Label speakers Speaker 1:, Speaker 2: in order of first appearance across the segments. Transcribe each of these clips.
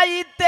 Speaker 1: রাইতে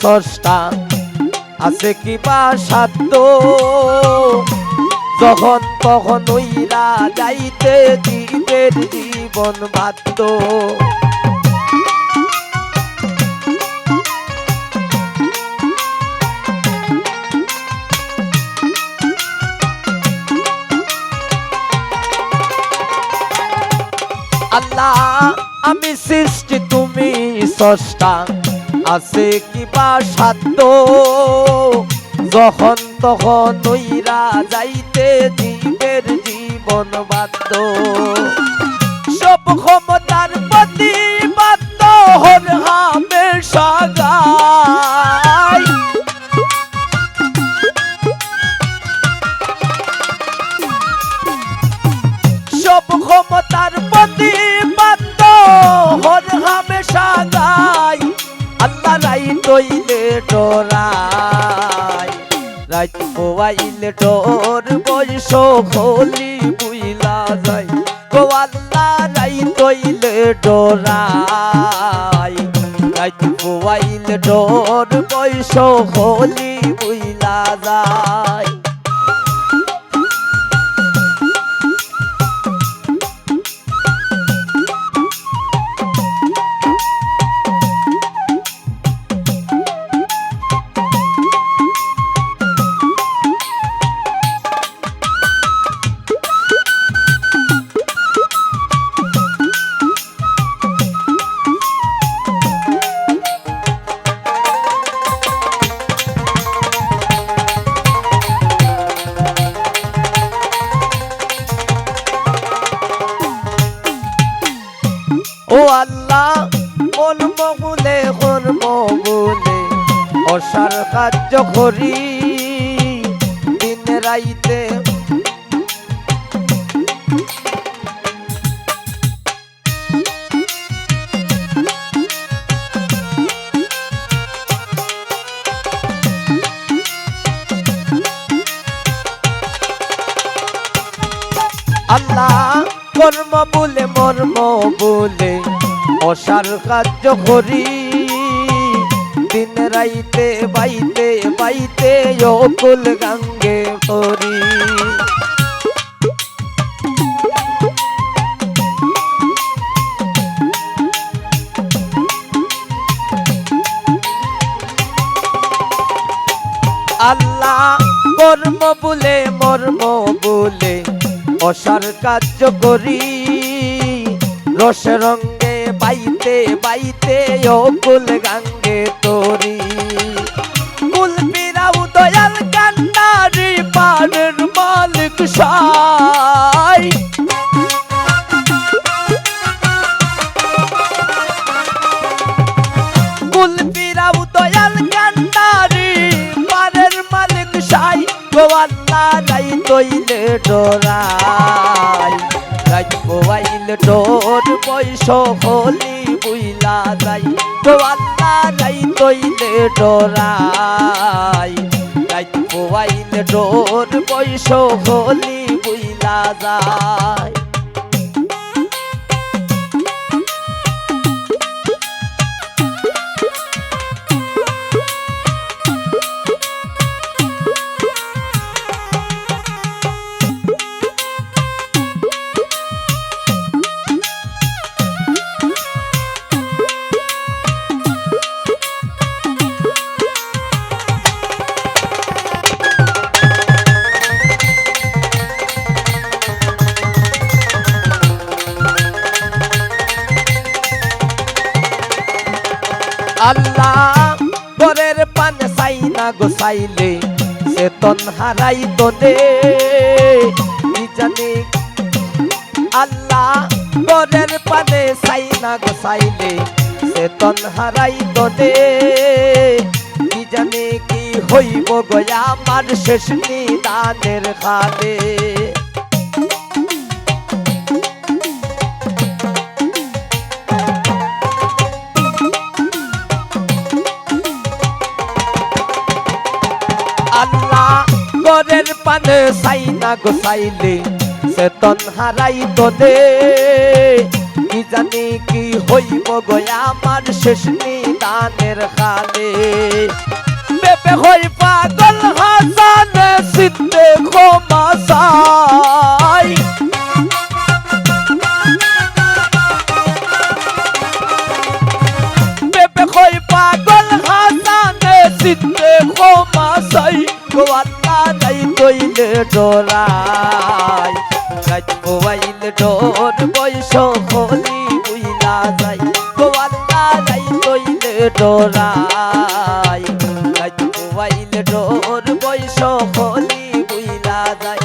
Speaker 1: স্রষ্টা আছে কি বা সাধ্য? যখন তখন ওইরা যাইতে জীবের জীবন বাধ্য। আল্লাহ, আমি সৃষ্টি, তুমি স্রষ্টা আছে কিবা সাধ্য? যখন তখন নইরা যাইতে জীবের জীবন বাধ্য। সব ক্ষমতার প্রতি বাধ্য হর হামে রাইত পোয়াইলে ডোর বয়স হলি বুইলা যাই। গোয়াল্লা রাই তৈলে ডোরাই। ডোর বয়স হলি বুইলা যায় করি দিন রাইতে। আল্লাহ কর্ম বলে মর্ম বলে অসার কার্য করি। রাইতে বাইতে বাইতে অকুল গাঙ্গে পরি আল্লাহ কর্ম বলে, মর্ম বলে, অসার কার্য করি। রস রঙ্গে বাইতে বাইতে অকুল গাঙ্গে তরি। আল্লাহ যাই তৈলে ডোরাই। রাত বোয়াইল ডোর পয়স হলি বুইলা যাই। তো আল্লাহ যাই তৈলে ডোরাই। রাত বোয়াইল ডোর পয়স হলি বুইলা যায় গোসাইলে, চেতন হারাই কি জানি আল্লাহ বরের পানে সাইনা গোসাইলে, চেতন হারাই তোলে। কি জানি কি হইব গয়া আমার শেষ নিদানের খালে আল্লাহ গরের পানে চাই না গোসাইলে চেতন হারাই তোলে কি জানি কি হইব গয়া আমার শেষ নিদানের খালে। বেপে হই পাগল হাসান আল্লাহ তাই কইলে ডোরাই। রাত কোয়াইল ডোর বৈশ হলি উইলা যাই। গো আল্লাহ তাই কইলে ডোরাই। রাত কোয়াইল ডোর বৈশ হলি উইলা যাই।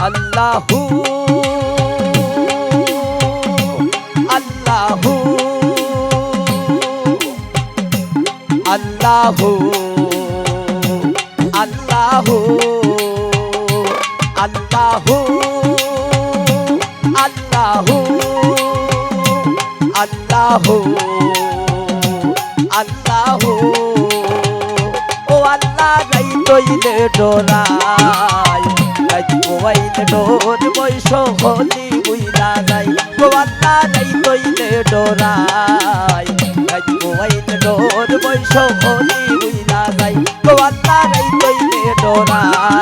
Speaker 1: আল্লাহু আল্লাহু আল্লাহু। আল্লাহু আল্লাহু আল্লাহু আল্লাহু। ও আল্লাহ গাই তৈলে ডোরাই গাই কোয়াইলে ডোর বৈশ হলি বুইলা যাই। ও আল্লাহ গাই তৈলে ডোরাই গাই কোয়াইলে ডোর বৈশ হলি বুইলা যাই। ও আল্লাহ মোরা